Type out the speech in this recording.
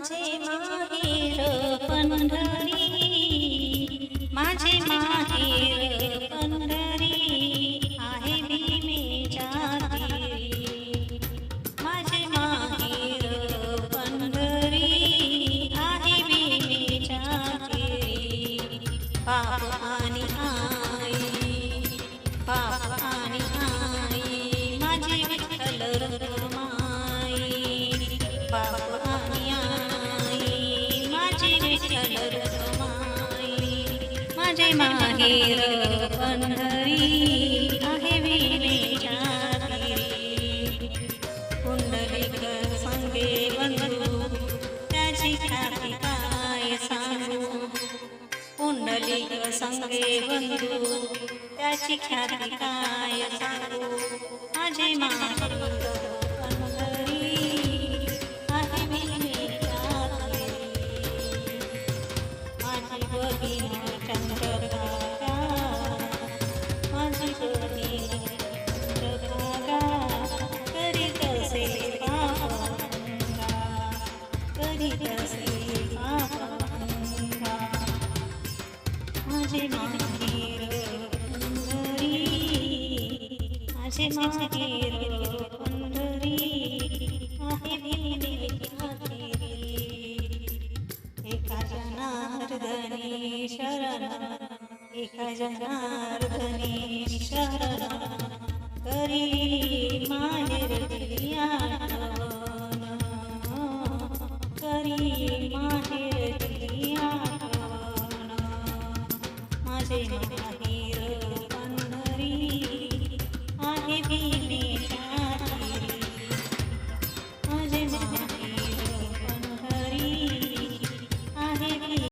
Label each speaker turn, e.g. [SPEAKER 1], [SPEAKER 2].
[SPEAKER 1] माझे माहेर पंढरी माझे माहेर पंढरी आहे भीमेच्या तीरी माझे माहेर पंढरी आहे भीमेच्या तीरी पाप माझे माहेर पंढरी आहे विलेच्या पुंडलिक संगे बंधू त्याची ख्याती काय सांगू पुंडलिक संगे बंधू त्याची ख्याती काय सांगू माझे माहेर माझे माहेर पंढरी आहे भीमेच्या तीरी. एका जनार्दनी शरण एका जनार्दनी शरण करी Entertainment.